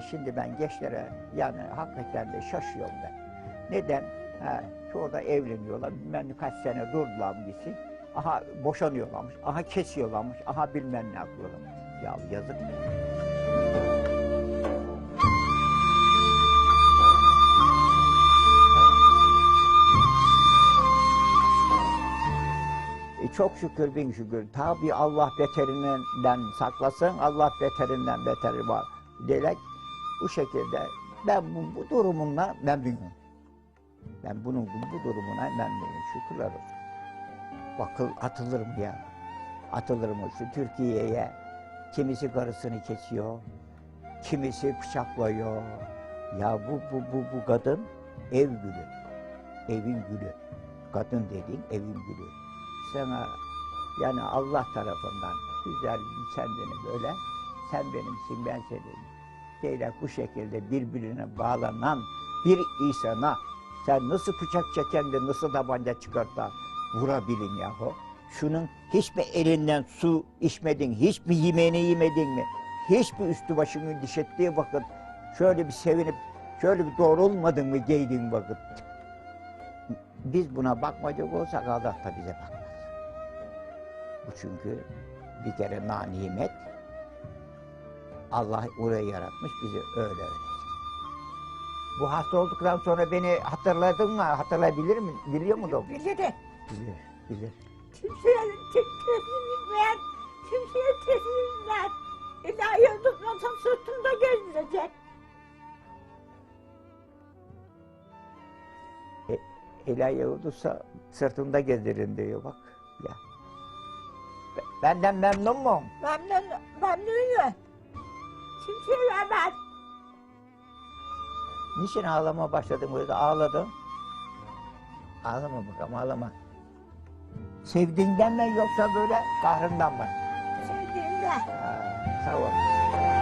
şimdi ben gençlere yani hakikaten de şaşıyorum ben. Neden? Ha, çoğu evleniyorlar. Bilmem kaç sene durdular gitsin. Aha boşanıyorlarmış, aha kesiyorlarmış, aha bilmem ne yapıyorlarmış. Ya yazık. E, çok şükür bin şükür. Tabi Allah beterinden saklasın. Allah beterinden beteri var. Dilek bu şekilde ben bu, bu durumumla memnunum. Ben bunun bu, durumuna memnunum. Şükürler olsun. Bakıl atılırım ya. Atılırım şu Türkiye'ye. Kimisi karısını kesiyor. Kimisi bıçaklıyor. Ya bu bu bu bu kadın ev gülü. Evin gülü. Kadın dediğin evin gülü sana yani Allah tarafından güzel kendini böyle sen benimsin ben senin şeyle bu şekilde birbirine bağlanan bir insana sen nasıl bıçak çeken de nasıl tabanca çıkart da vurabilin yahu. Şunun hiçbir elinden su içmedin, hiçbir yemeğini yemedin mi? Hiçbir üstü başını diş ettiği vakit şöyle bir sevinip şöyle bir doğrulmadın mı giydiğin vakit? Biz buna bakmayacak olsak Allah da bize bakmaz. Bu çünkü bir kere na nimet. Allah orayı yaratmış bizi öyle öğretecek. Bu hasta olduktan sonra beni hatırladın mı? Hatırlayabilir mi? Biliyor mu doktor? Bilir Bilir, bilir. kimseye teslim bilmeyen, kimseye teslim bilmeyen. İlahi tutmasam sırtımda gezdirecek. E, ilahi olursa sırtında gezdirin diyor bak. Ya. Be- Benden memnun mu? Memnun, memnunum. Kimseye vermez. Niçin ağlama başladın böyle ağladın? Ağlama bakalım ağlama. Sevdiğinden mi yoksa böyle kahrından mı? Sevdiğimde. Ha, sağ ol.